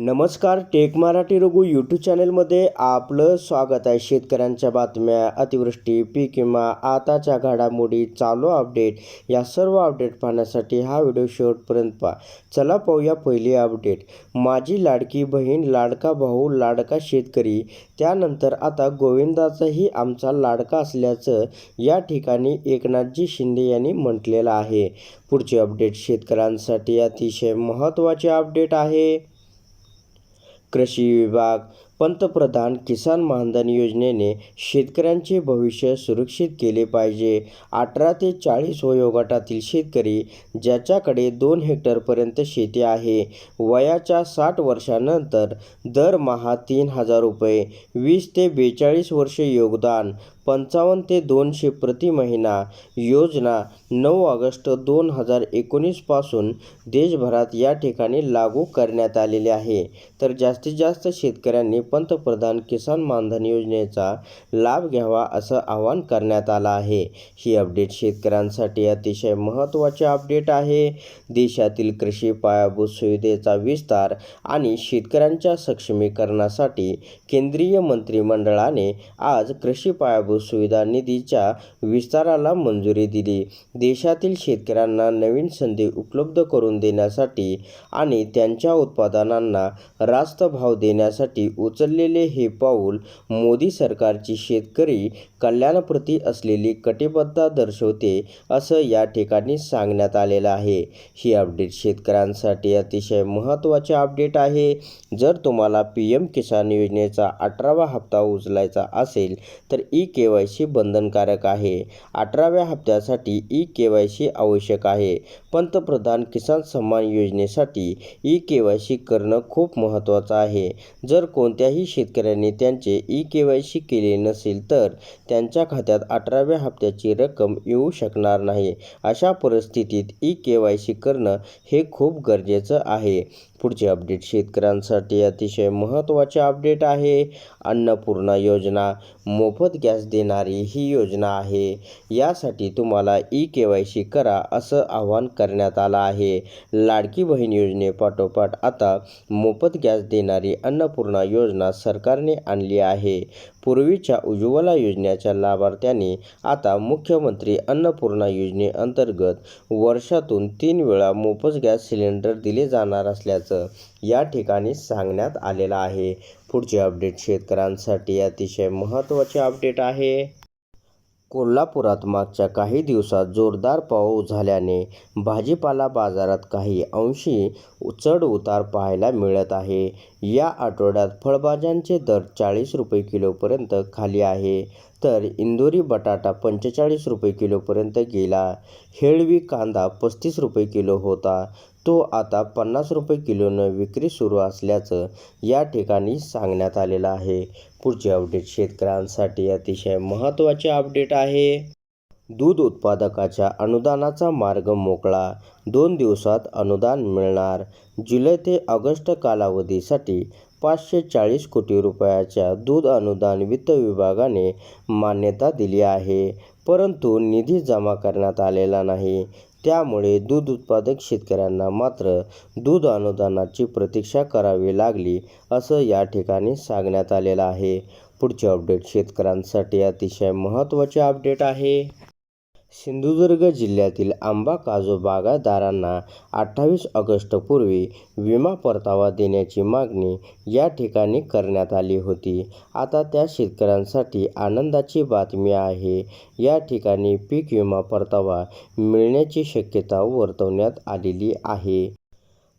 नमस्कार take Marathi Raghu YouTube चॅनलमध्ये आपलं स्वागत आहे. शेतकऱ्यांच्या बातम्या अतिवृष्टी पीक विमा आताच्या घडामोडी चालू अपडेट या सर्व अपडेट पाहण्यासाठी हा व्हिडिओ शेवटपर्यंत पहा. चला पाहूया पहिली अपडेट. माझी लाडकी बहीण लाडका भाऊ लाडका शेतकरी त्यानंतर आता गोविंदाचाही आमचा लाडका असल्याचं या ठिकाणी एकनाथजी शिंदे यांनी म्हटलेलं आहे. पुढचे अपडेट शेतकऱ्यांसाठी अतिशय महत्त्वाचे अपडेट आहे. कृषी विभाग पंतप्रधान किसान मानधन योजनेने शेतकऱ्यांचे भविष्य सुरक्षित केले पाहिजे. अठरा ते चाळीस वयोगटातील शेतकरी ज्याच्याकडे दोन हेक्टरपर्यंत शेती आहे वयाच्या साठ वर्षानंतर दरमहा तीन हजार रुपये वीस ते बेचाळीस वर्ष योगदान पंचावन्न ते दोनशे प्रति महिना योजना नऊ ऑगस्ट दोन हजार एकोणीसपासून देशभरात या ठिकाणी लागू करण्यात आलेली आहे. तर जास्तीत जास्त शेतकऱ्यांनी पंतप्रधान किसान मानधन योजनेचा लाभ घ्यावा असं आवाहन करण्यात आलं आहे. ही अपडेट शेतकऱ्यांसाठी अतिशय महत्त्वाचे अपडेट आहे. देशातील कृषी पायाभूत सुविधेचा विस्तार आणि शेतकऱ्यांच्या सक्षमीकरणासाठी केंद्रीय मंत्रिमंडळाने आज कृषी पायाभूत सुविधा निधीच्या विस्ताराला मंजुरी दिली. देशातील शेतकऱ्यांना नवीन संधी उपलब्ध करून देण्यासाठी आणि त्यांच्या उत्पादनांना रास्त भाव देण्यासाठी उचललेले हे पाऊल मोदी सरकारची शेतकरी कल्याणाप्रती असलेली कटिबद्धता दर्शवते असं या ठिकाणी सांगण्यात आलेलं आहे. ही अपडेट शेतकऱ्यांसाठी अतिशय महत्त्वाचे अपडेट आहे. जर तुम्हाला पी एम किसान योजनेचा अठरावा हप्ता उचलायचा असेल तर ई के वाय सी बंधनकारक आहे. अठराव्या हप्त्यासाठी ई के वाय सी आवश्यक आहे. पंतप्रधान किसान सन्मान योजनेसाठी ई के वाय सी करणं खूप महत्त्वाचं आहे. जर कोणत्याही शेतकऱ्यांनी त्यांचे ई के वाय सी केले नसेल तर त्यांच्या खात्यात अठराव्या हप्त्याची रक्कम येऊ शकणार नाही. अशा परिस्थितीत ई के वाय सी करणं हे खूप गरजेचं आहे. पुढचे अपडेट शेतकऱ्यांसाठी अतिशय महत्त्वाचे अपडेट आहे. अन्नपूर्णा योजना मोफत गॅस देणारी ही योजना आहे. यासाठी तुम्हाला ई के वाय सी करा असं आवाहन करण्यात आलं आहे. लाडकी बहीण योजनेपाठोपाठ आता मोफत गॅस देणारी अन्नपूर्णा योजना सरकारने आणली आहे. पूर्वीच्या उज्ज्वला योजनेच्या लाभार्थ्यांनी आता मुख्यमंत्री अन्नपूर्णा योजनेअंतर्गत वर्षातून तीन वेळा मोफत गॅस सिलेंडर दिले जाणार असल्याचं या ठिकाणी सांगण्यात आलेलं आहे. पुढचे अपडेट शेतकऱ्यांसाठी अतिशय महत्त्वाचे अपडेट आहे. कोल्हापुरात मागच्या काही दिवसात जोरदार पाऊस झाल्याने भाजीपाला बाजारात काही अंशी चढ उतार पाहायला मिळत आहे. या आठवड्यात फळभाज्यांचे दर चाळीस रुपये किलोपर्यंत खाली आहे. तर इंदोरी बटाटा पंचेचाळीस रुपये किलोपर्यंत गेला. हेळवी कांदा पस्तीस रुपये किलो होता. तो आता पन्नास रुपये किलोनं विक्री सुरू असल्याचं या ठिकाणी सांगण्यात आलेलं आहे. पुढचे अपडेट शेतकऱ्यांसाठी अतिशय महत्त्वाचे अपडेट आहे. दूध उत्पादकाच्या अनुदानाचा मार्ग मोकळा. दोन दिवसात अनुदान मिळणार. जुलै ते ऑगस्ट कालावधीसाठी पाचशे चाळीस कोटी रुपयाच्या दूध अनुदान वित्त विभागाने मान्यता दिली आहे. परंतु निधी जमा करण्यात आलेला नाही. त्यामुळे दूध उत्पादक शेतकऱ्यांना मात्र दूध अनुदानाची प्रतीक्षा करावी लागली असं या ठिकाणी सांगण्यात आलेलं आहे. पुढचे अपडेट शेतकऱ्यांसाठी अतिशय महत्त्वाचे अपडेट आहे. सिंधुदुर्ग जिल्ह्यातील आंबा काजू बागायतदारांना अठ्ठावीस ऑगस्टपूर्वी विमा परतावा देण्याची मागणी या ठिकाणी करण्यात आली होती. आता त्या शेतकऱ्यांसाठी आनंदाची बातमी आहे. या ठिकाणी पीक विमा परतावा मिळण्याची शक्यता वर्तवण्यात आलेली आहे.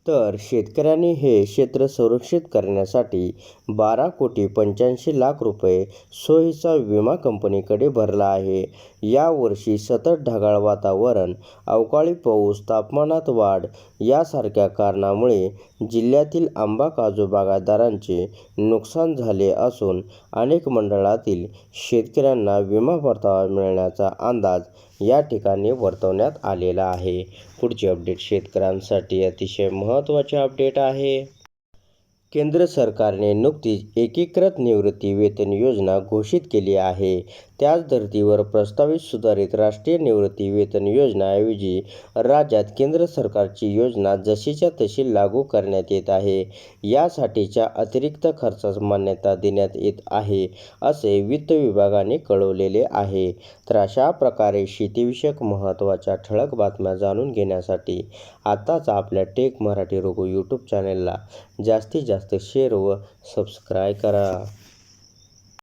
तर शेतकऱ्यांनी हे क्षेत्र संरक्षित करण्यासाठी बारा कोटी पंच्याऐंशी लाख रुपये सोयीचा विमा कंपनीकडे भरला आहे. यावर्षी सतत ढगाळ वातावरण अवकाळी पाऊस तापमानात वाढ यासारख्या कारणामुळे जिल्ह्यातील आंबा काजू बागायतदारांचे नुकसान झाले असून अनेक मंडळातील शेतकऱ्यांना विमा परतावा मिळण्याचा अंदाज या ठिकाणी वर्तवण्यात आलेला आहे. पुढचे अपडेट शेतकऱ्यांसाठी अतिशय महत्त्वाचे अपडेट आहे. केंद्र सरकारने नुकतीच एकीकृत निवृत्ती वेतन योजना घोषित केली आहे. त्याच धर्तीवर प्रस्तावित सुधारित राष्ट्रीय निवृत्ती वेतन योजनाऐवजी राज्यात केंद्र सरकारची योजना जशीच्या तशी लागू करण्यात येत आहे. यासाठीच्या अतिरिक्त खर्चास मान्यता देण्यात येत आहे असे वित्त विभागाने कळवलेले आहे. तर अशा प्रकारे शेतीविषयक महत्त्वाच्या ठळक बातम्या जाणून घेण्यासाठी आत्ताच आपल्या टेक मराठी रोगो यूट्यूब चॅनलला जास्तीत जास्त शेअर व सबस्क्राईब करा।